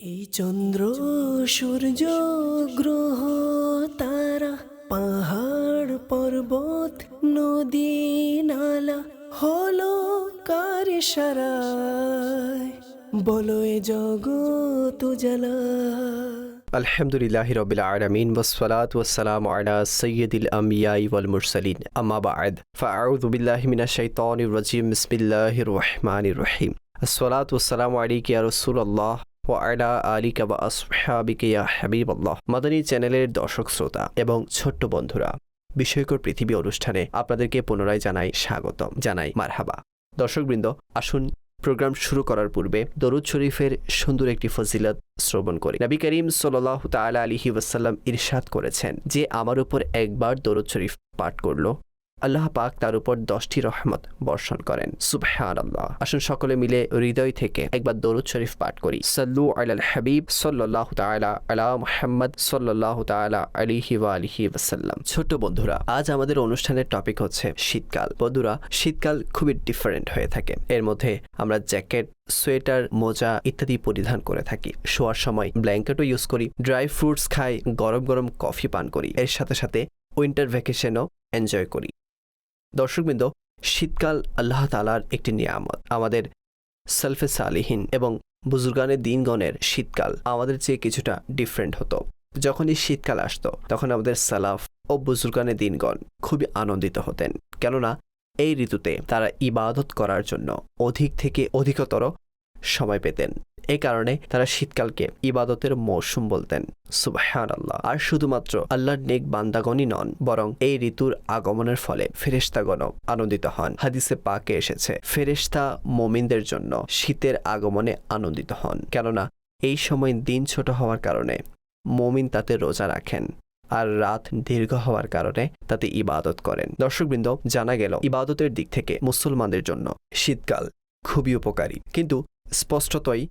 এই চন্দ্র, সূর্য, গ্রহ, তারা, পাহাড়, পর্বত, নদী, নালা, হলো কার সারায় বলো এ জগৎ জ্বালা আলহামদুলিল্লাহ রবিল আলমিন ওসলাত ওসালাম আলা সৈয়দুল আম্বিয়াই ওয়াল মুরসালিন। আম্মা বাদ। ফাআউযু বিল্লাহি মিনাশ শাইতানির রাজিম। বিসমিল্লাহির রহমানির রহিম। আসসালাতু ওয়াসসালামু আলাইকা ইয়া রাসূলুল্লাহ। ওয়া আলা আলিকা ওয়া আসহাবিকা ইয়া হাবিবাল্লাহ। মাদানী চ্যানেলের দর্শক শ্রোতা এবং ছোট্ট বন্ধুরা বিষয়কর পৃথিবী অনুষ্ঠানে আপনাদেরকে পুনরায় জানাই স্বাগতম, জানাই মারহাবা। দর্শকবৃন্দ, আসুন প্রোগ্রাম শুরু করার পূর্বে দরুদ শরীফের সুন্দর একটি ফজিলত শ্রবণ করি। নবী করিম সাল্লাহ তালা আলিহি ওয়াসাল্লাম ইরশাদ করেছেন যে, আমার উপর একবার দরুদ শরীফ পাঠ করল আল্লাহ পাক তার উপর দশটি রহমত বর্ষণ করেন। সুবহান আল্লাহ আসুন সকলে মিলে হৃদয় থেকে একবার দরুদ শরীফ পাঠ করি। সাল্লু আলাল হাবিব সাল্লাহ তালা আলা মুহাম্মদ সাল্লাহ তালা আলিহি ওয়া আলিহি ওয়াসাল্লাম। ছোট্ট বন্ধুরা, আজ আমাদের অনুষ্ঠানের টপিক হচ্ছে শীতকাল। বন্ধুরা, শীতকাল খুবই ডিফারেন্ট হয়ে থাকে। এর মধ্যে আমরা জ্যাকেট, সোয়েটার, মোজা ইত্যাদি পরিধান করে থাকি। শোয়ার সময় ব্ল্যাঙ্কেটও ইউজ করি, ড্রাই ফ্রুটস খাই, গরম গরম কফি পান করি। এর সাথে সাথে উইন্টার ভ্যাকেশনও এনজয় করি। দর্শকবৃন্দ, শীতকাল আল্লাহ তালার একটি নিয়ামত। আমাদের সেলফে সালিহীন এবং বুজুর্গানের দিনগণের শীতকাল আমাদের চেয়ে কিছুটা ডিফারেন্ট হতো। যখনই শীতকাল আসতো, তখন আমাদের সালাফ ও বুজুর্গানের দিনগণ খুবই আনন্দিত হতেন। কেননা, এই ঋতুতে তারা ইবাদত করার জন্য অধিক থেকে অধিকতর সময় পেতেন। এই কারণে তারা শীতকালকে ইবাদতের মৌসুম বলতেন। সুবাহান আল্লাহ আর শুধুমাত্র আল্লাহর নেক বান্দাগণই নন, বরং এই ঋতুর আগমনের ফলে ফেরেশতাগণও আনন্দিত হন। হাদিসে পাকে এসেছে, ফেরেশতা মোমিনদের জন্য শীতের আগমনে আনন্দিত হন। কেননা, এই সময় দিন ছোট হওয়ার কারণে মমিন তাতে রোজা রাখেন, আর রাত দীর্ঘ হওয়ার কারণে তাতে ইবাদত করেন। দর্শকবৃন্দ, জানা গেল, ইবাদতের দিক থেকে মুসলমানদের জন্য শীতকাল খুবই উপকারী। কিন্তু স্পষ্টতই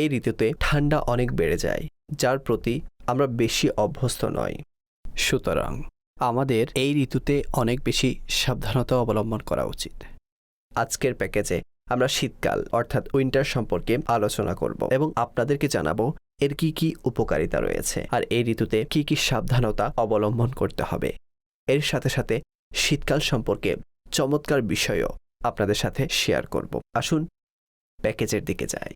এই ঋতুতে ঠান্ডা অনেক বেড়ে যায়, যার প্রতি আমরা বেশি অভ্যস্ত নই। সুতরাং আমাদের এই ঋতুতে অনেক বেশি সাবধানতা অবলম্বন করা উচিত। আজকের প্যাকেজে আমরা শীতকাল, অর্থাৎ উইন্টার সম্পর্কে আলোচনা করব এবং আপনাদেরকে জানাব এর কি কি উপকারিতা রয়েছে আর এই ঋতুতে কি কি সাবধানতা অবলম্বন করতে হবে। এর সাথে সাথে শীতকাল সম্পর্কে চমৎকার বিষয়ও আপনাদের সাথে শেয়ার করব। আসুন প্যাকেজের দিকে যাই।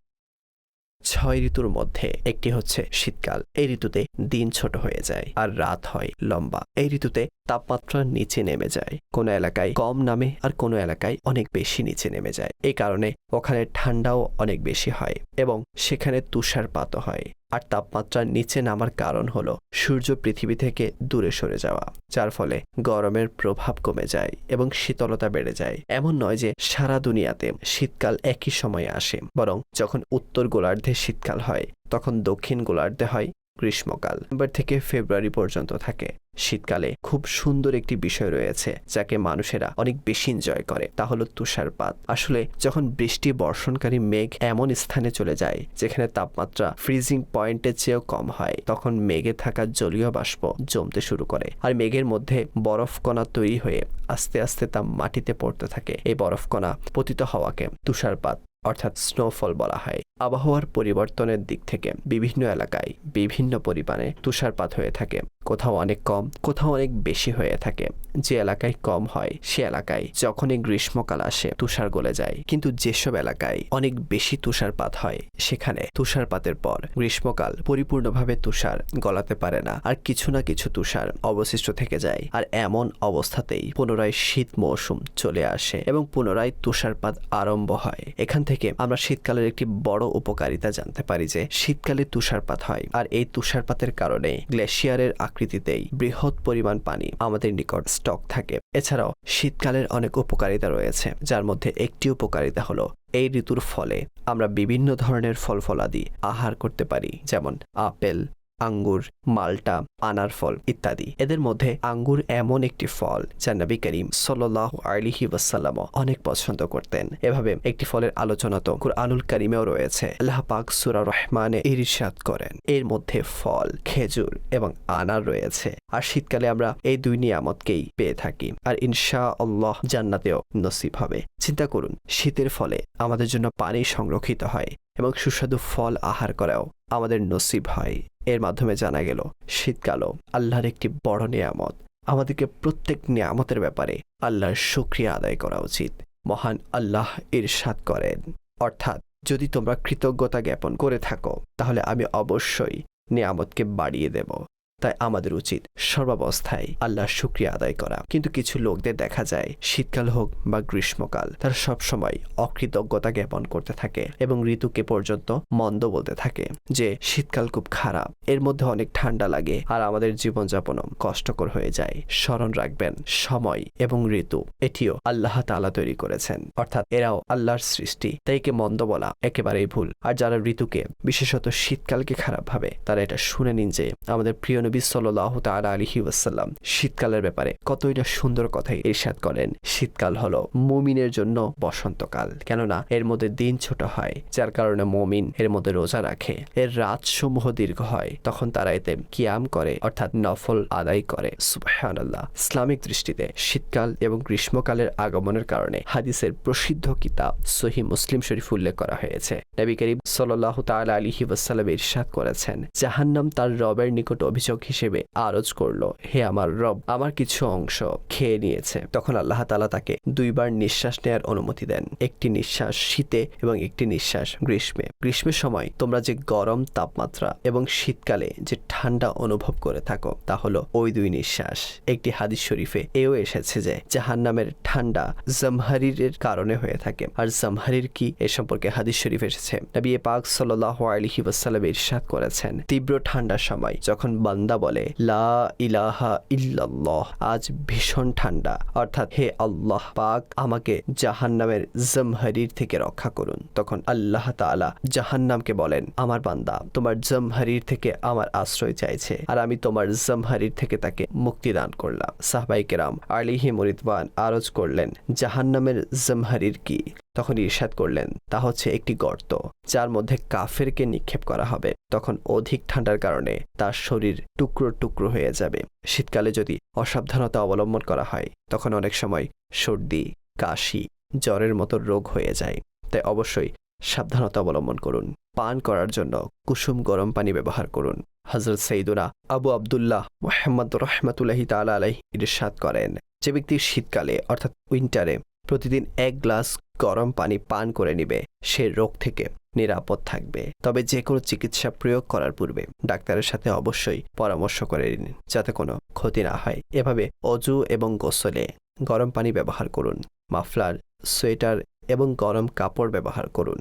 ছয় ঋতুর মধ্যে একটি হচ্ছে শীতকাল। এই ঋতুতে দিন ছোট হয়ে যায় আর রাত হয় লম্বা। এই ঋতুতে তাপমাত্রা নিচে নেমে যায়। কোনো এলাকায় কম নামে আর কোনো এলাকায় অনেক বেশি নিচে নেমে যায়। এই কারণে ওখানে ঠান্ডাও অনেক বেশি হয় এবং সেখানে তুষারপাতও হয়। আর তাপমাত্রা নিচে নামার কারণ হলো সূর্য পৃথিবী থেকে দূরে সরে যাওয়া, যার ফলে গরমের প্রভাব কমে যায় এবং শীতলতা বেড়ে যায়। এমন নয় যে সারা দুনিয়াতে শীতকাল একই সময়ে আসে, বরং যখন উত্তর গোলার্ধে শীতকাল হয়, তখন দক্ষিণ গোলার্ধে হয় গ্রীষ্মকাল। নভেম্বর থেকে ফেব্রুয়ারি পর্যন্ত থাকে। শীতকালে খুব সুন্দর একটি বিষয় রয়েছে, যাকে মানুষেরা অনেক বেশি এনজয় করে, তা হলো তুষারপাত। আসলে যখন বৃষ্টি, বর্ষণকারী মেঘ এমন স্থানে চলে যায়, যেখানে তাপমাত্রা ফ্রিজিং পয়েন্টের চেয়েও কম হয়, তখন মেঘে থাকা জলীয় বাষ্প জমতে শুরু করে। আর মেঘের মধ্যে বরফ কণা তৈরি হয়ে আস্তে আস্তে তা মাটিতে পড়তে থাকে। এই বরফ কণা পতিত হওয়াকে তুষারপাত অর্থাৎ স্নোফল বলা হয়। আবহাওয়ার পরিবর্তনের দিক থেকে বিভিন্ন এলাকায় বিভিন্ন পরিমাণে তুষারপাত হয়ে থাকে। কোথাও অনেক কম, কোথাও অনেক বেশি হয়ে থাকে। যে এলাকায় কম হয়, সে এলাকায় যখনই গ্রীষ্মকাল আসে, তুষার গলে যায়। কিন্তু যেসব এলাকায় অনেক বেশি তুষারপাত হয়, সেখানে তুষারপাতের পর গ্রীষ্মকাল পরিপূর্ণভাবে তুষার গলাতে পারে না। আর কিছু না কিছু তুষার অবশিষ্ট থেকে যায়। আর এমন অবস্থাতেই পুনরায় শীত মৌসুম চলে আসে এবং পুনরায় তুষারপাত আরম্ভ হয়। এখান থেকে আমরা শীতকালের একটি বড় উপকারিতা জানতে পারি যে, শীতকালে তুষারপাত হয়। আর এই তুষারপাতের কারণে গ্লেশিয়ারের আকৃতিতেই বৃহৎ পরিমাণ পানি আমাদের নিকট স্টক থাকে। এছাড়াও শীতকালের অনেক উপকারিতা রয়েছে, যার মধ্যে একটি উপকারিতা হলো এই ঋতুর ফলে আমরা বিভিন্ন ধরনের ফল ফলাদি আহার করতে পারি, যেমন আপেল আঙ্গুর, মাল্টা, আনার ফল ইত্যাদি। এদের মধ্যে আঙ্গুর এমন একটি ফল যা নবী করিম সাল্লাহ আলিহি ওয়াসাল্লাম অনেক পছন্দ করতেন। এভাবে একটি ফলের আলোচনা তো কুরআনুল করিমেও রয়েছে। আল্লাহ পাক সুরা রহমানে ইরশাদ করেন। এর মধ্যে ফল, খেজুর এবং আনার রয়েছে। আর শীতকালে আমরা এই দুই নিয়ামতকেই পেয়ে থাকি। আর ইনশা আল্লাহ জান্নাতেও নসিব হবে। চিন্তা করুন, শীতের ফলে আমাদের জন্য পানি সংরক্ষিত হয় এবং সুস্বাদু ফল আহার করাও আমাদের নসিব হয়। এর মাধ্যমে জানা গেল, শীতকালও আল্লাহর একটি বড় নিয়ামত। আমাদেরকে প্রত্যেক নিয়ামতের ব্যাপারে আল্লাহর শুক্রিয়া আদায় করা উচিত। মহান আল্লাহ ইরশাদ করেন। অর্থাৎ, যদি তোমরা কৃতজ্ঞতা জ্ঞাপন করে থাকো, তাহলে আমি অবশ্যই নিয়ামতকে বাড়িয়ে দেব। তাই আমাদের উচিত সর্বাবস্থায় আল্লাহর শুক্রিয়া আদায় করা। কিন্তু কিছু লোকদের দেখা যায়, শীতকাল হোক বা গ্রীষ্মকাল, তারা সবসময় অকৃতজ্ঞতা জ্ঞাপন করতে থাকে এবং ঋতুকে পর্যন্ত মন্দ বলতে থাকে যে, শীতকাল খুব খারাপ, এর মধ্যে অনেক ঠান্ডা লাগে আর আমাদের জীবনযাপনও কষ্টকর হয়ে যায়। স্মরণ রাখবেন, সময় এবং ঋতু, এটিও আল্লাহ তালা তৈরি করেছেন। অর্থাৎ এরাও আল্লাহর সৃষ্টি, তাই একে মন্দ বলা একেবারেই ভুল। আর যারা ঋতুকে, বিশেষত শীতকালকে খারাপ ভাবে, তারা এটা শুনে নিন যে, আমাদের প্রিয় নবী সাল্লাহ তালা আলহি ওয়াসাল্লাম। শীতকালের ব্যাপারে কতই না সুন্দর কথাই ইরশাদ করেন। শীতকাল হলো মুমিনের জন্য বসন্তকাল। কেননা এর মধ্যে দিন ছোট হয়, যার কারণে মমিন এর মধ্যে রোজা রাখে। এর রাত সমূহ দীর্ঘ হয়, তখন তারা এতে কিয়াম করে, অর্থাৎ নফল আদায় করে। সুবহানাল্লাহ। ইসলামিক দৃষ্টিতে শীতকাল এবং গ্রীষ্মকালের আগমনের কারণে হাদিসের প্রসিদ্ধ কিতাব সহি মুসলিম শরীফ উল্লেখ করা হয়েছে। নবী করিম সাল্লাহ তাআলা আলিহি ওয়াসাল্লাম ইরশাদ করেছেন, জাহান্নাম তার রবের নিকট অভিযোগ হিসেবে আরজ করল, হে আমার রব, আমার কিছু অংশ খেয়ে নিয়েছে। তখন আল্লাহ তাআলা তাকে দুইবার নিঃশ্বাস নেয়ার অনুমতি দেন। একটি নিঃশ্বাস শীতে এবং একটি নিঃশ্বাস গ্রীষ্মে। গ্রীষ্মের সময় তোমরা যে গরম তাপমাত্রা এবং শীতকালে যে ঠান্ডা অনুভব করে থাকো, তা হলো ওই দুই নিঃশ্বাস। একটি হাদিস শরীফে এও এসেছে যে, জাহান্নামের ঠান্ডা জামহারিরের কারণে হয়ে থাকে। আর জামহারির কি? এ সম্পর্কে হাদিস শরীফ এসেছে। নবী পাক সাল্লাহ আলহি ওয়াসাল্লাম ইরশাদ করেছেন, তীব্র ঠান্ডার সময় যখন বান্দা বলে, লা ইলাহা ইল্লাল্লাহ, আজ ভীষণ ঠান্ডা। অর্থাৎ হে আল্লাহ পাক, আমাকে জাহান্নামের জমহারির থেকে রক্ষা করুন। তখন আল্লাহ তাআলা জাহান্নামকে বলেন, আমার বান্দা, তোমার জমহারির থেকে আমার আশ্রয় চাইছে, আর আমি তোমার জমহারির থেকে তাকে মুক্তি দান করলাম। সাহবাই কেরাম আলিহি মরিদবান আরজ করলেন, জাহান্নামের জমহারির কি? তখন ইরশাদ করলেন, তা হচ্ছে একটি গর্ত, যার মধ্যে কাফেরকে নিক্ষেপ করা হবে। তখন অধিক ঠান্ডার কারণে তার শরীর টুকরো টুকরো হয়ে যাবে। শীতকালে যদি অসাবধানতা অবলম্বন করা হয়, তখন অনেক সময় সর্দি, কাশি, জ্বরের মতো রোগ হয়ে যায়। তাই অবশ্যই সাবধানতা অবলম্বন করুন। পান করার জন্য কুসুম গরম পানি ব্যবহার করুন। হজরত সঈদুনা আবু আবদুল্লাহ মোহাম্মদ রহমতুল্লাহি তালা আলাহ ইরশাদ করেন, যে ব্যক্তি শীতকালে, অর্থাৎ উইন্টারে, প্রতিদিন এক গ্লাস গরম পানি পান করে নিবে, সে রোগ থেকে নিরাপদ থাকবে। তবে যে কোনো চিকিৎসা প্রয়োগ করার পূর্বে ডাক্তারের সাথে অবশ্যই পরামর্শ করে নিন, যাতে কোনো ক্ষতি না হয়। এভাবে অজু এবং গোসলে গরম পানি ব্যবহার করুন, মাফলার, সোয়েটার এবং গরম কাপড় ব্যবহার করুন।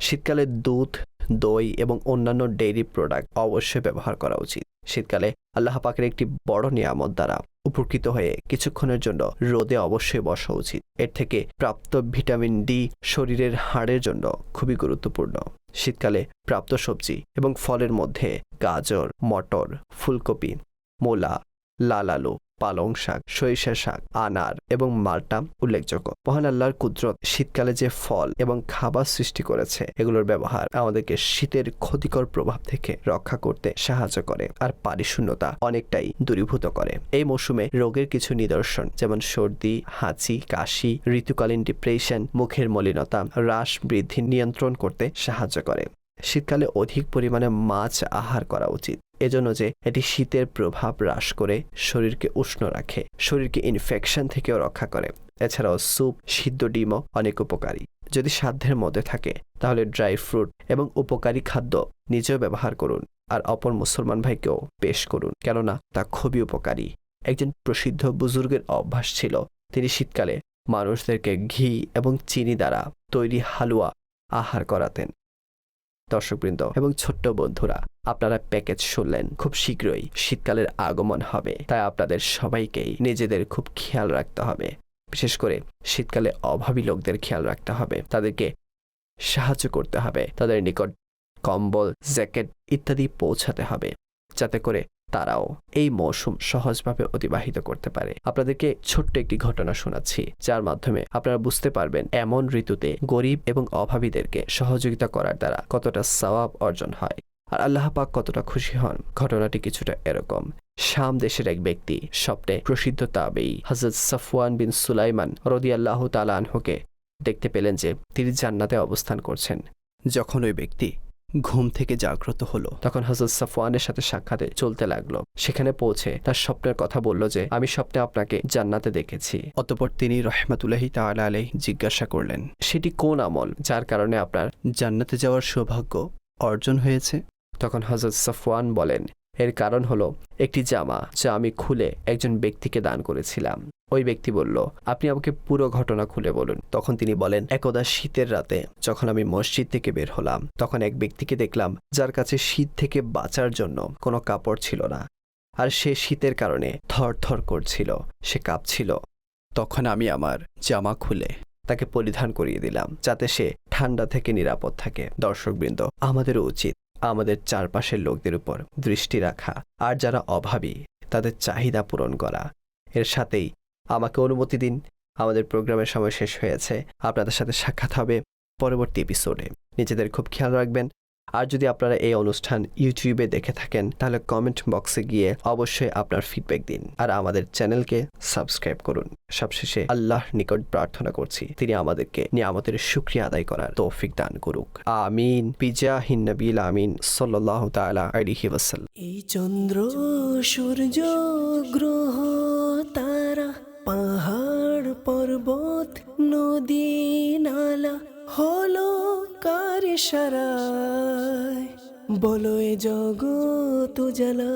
শীতকালে দুধ, দই এবং অন্যান্য ডেইরি প্রোডাক্ট অবশ্যই ব্যবহার করা উচিত। শীতকালে আল্লাহ পাকের একটি বড় নিয়ামত দ্বারা উপকৃত হয়ে কিছুক্ষণের জন্য রোদে অবশ্যই বসা উচিত। এর থেকে প্রাপ্ত ভিটামিন ডি শরীরের হাড়ের জন্য খুবই গুরুত্বপূর্ণ। শীতকালে প্রাপ্ত সবজি এবং ফলের মধ্যে গাজর, মটর, ফুলকপি, মোলা, লাল আলু পালং শাক, সরিষা শাক, আনার এবং মাল্টা উল্লেখযোগ্য। মহান আল্লাহর কুদরত শীতকালে যে ফল এবং খাবার সৃষ্টি করেছে, এগুলোর ব্যবহার আমাদেরকে শীতের ক্ষতিকর প্রভাব থেকে রক্ষা করতে সাহায্য করে আর পারিশূন্যতা অনেকটাই দূরীভূত করে। এই মৌসুমে রোগের কিছু নিদর্শন যেমন সর্দি, হাঁচি, কাশি, ঋতুকালীন ডিপ্রেশন, মুখের মলিনতা হ্রাস বৃদ্ধি নিয়ন্ত্রণ করতে সাহায্য করে। শীতকালে অধিক পরিমাণে মাছ আহার করা উচিত। এজন্য যে এটি শীতের প্রভাব হ্রাস করে শরীরকে উষ্ণ রাখে, শরীরকে ইনফেকশন থেকেও রক্ষা করে। এছাড়াও স্যুপ, সিদ্ধ ডিমও অনেক উপকারী। যদি সাধ্যের মধ্যে থাকে, তাহলে ড্রাই ফ্রুট এবং উপকারী খাদ্য নিজেও ব্যবহার করুন আর অপর মুসলমান ভাইকেও পেশ করুন, কেননা তা খুবই উপকারী। একজন প্রসিদ্ধ বুজুর্গের অভ্যাস ছিল, তিনি শীতকালে মানুষদেরকে ঘি এবং চিনি দ্বারা তৈরি হালুয়া আহার করাতেন। দর্শকবৃন্দ এবং ছোট্ট বন্ধুরা আপনারা প্যাকেজ শুনলেন খুব শীঘ্রই শীতকালের আগমন হবে। তাই আপনাদের সবাইকেই নিজেদের খুব খেয়াল রাখতে হবে। বিশেষ করে শীতকালে অভাবী লোকদের খেয়াল রাখতে হবে। তাদেরকে সাহায্য করতে হবে। তাদের নিকট কম্বল, জ্যাকেট ইত্যাদি পৌঁছাতে হবে। যাতে করে তারাও এই মৌসুম সহজভাবে অতিবাহিত করতে পারে। আপনাদেরকে ছোট্ট একটি ঘটনা শোনাচ্ছি, যার মাধ্যমে আপনারা বুঝতে পারবেন এমন ঋতুতে গরিব এবং অভাবীদেরকে সহযোগিতা করার দ্বারা কতটা সওয়াব অর্জন হয়। আর আল্লাহ পাক কতটা খুশি হন, ঘটনাটি কিছুটা এরকম। শাম দেশের এক ব্যক্তি, স্বপ্নে প্রসিদ্ধ তাবেই হজরত সফওয়ান বিন সুলাইমান রদি আল্লাহ তালানহুকে দেখতে পেলেন যে তিনি জান্নাতে অবস্থান করছেন। যখন ওই ব্যক্তি ঘুম থেকে জাগ্রত হলো, তখন হজরত সাফওয়ানের সাথে সাক্ষাতে চলতে লাগল। সেখানে পৌঁছে তার স্বপ্নের কথা বলল যে, আমি স্বপ্নে আপনাকে জান্নাতে দেখেছি। অতপর তিনি রহমাতুল্লাহি তাআলা আলাই জিজ্ঞাসা করলেন, সেটি কোন আমল যার কারণে আপনার জান্নাতে যাওয়ার সৌভাগ্য অর্জন হয়েছে? তখন হজরত সাফওয়ান বলেন, এর কারণ হলো একটি জামা যা আমি খুলে একজন ব্যক্তিকে দান করেছিলাম। ওই ব্যক্তি বলল, আপনি আমাকে পুরো ঘটনা খুলে বলুন। তখন তিনি বলেন, একদা শীতের রাতে যখন আমি মসজিদ থেকে বের হলাম, তখন এক ব্যক্তিকে দেখলাম যার কাছে শীত থেকে বাঁচার জন্য কোনো কাপড় ছিল না। আর সে শীতের কারণে থর থর করছিল, সে কাঁপছিল। তখন আমি আমার জামা খুলে তাকে পরিধান করিয়ে দিলাম, যাতে সে ঠান্ডা থেকে নিরাপদ থাকে। দর্শকবৃন্দ, আমাদেরও উচিত আমাদের চারপাশের লোকদের উপর দৃষ্টি রাখা আর যারা অভাবী, তাদের চাহিদা পূরণ করা। এর সাথেই আমাকে অনুমতি দিন। আমাদের প্রোগ্রামের সময় শেষ হয়েছে। আপনাদের সাথে সাক্ষাৎ হবে পরবর্তী এপিসোডে নিজেদের খুব খেয়াল রাখবেন। আর যদি আপনারা এই অনুষ্ঠান ইউটিউবে দেখে থাকেন, তাহলে কমেন্ট বক্সে গিয়ে অবশ্যই আপনার ফিডব্যাক দিন। আর আমাদের চ্যানেলকে সাবস্ক্রাইব করুন। সবশেষে আল্লাহর নিকট প্রার্থনা করছি, তিনি আমাদেরকে নিয়ামতের শুক্রিয়া আদায় করার তৌফিক দান করুক। আমিন। পিজা নবীল আমিন। সাল্লাহ আলাইহি ওয়াসাল্লাম। এই চন্দ্র সূর্য গ্রহ, তারা পাহাড়, পর্বত, নদী, নালা, হলো কার সারায় বলো এ জগৎ জ্বালা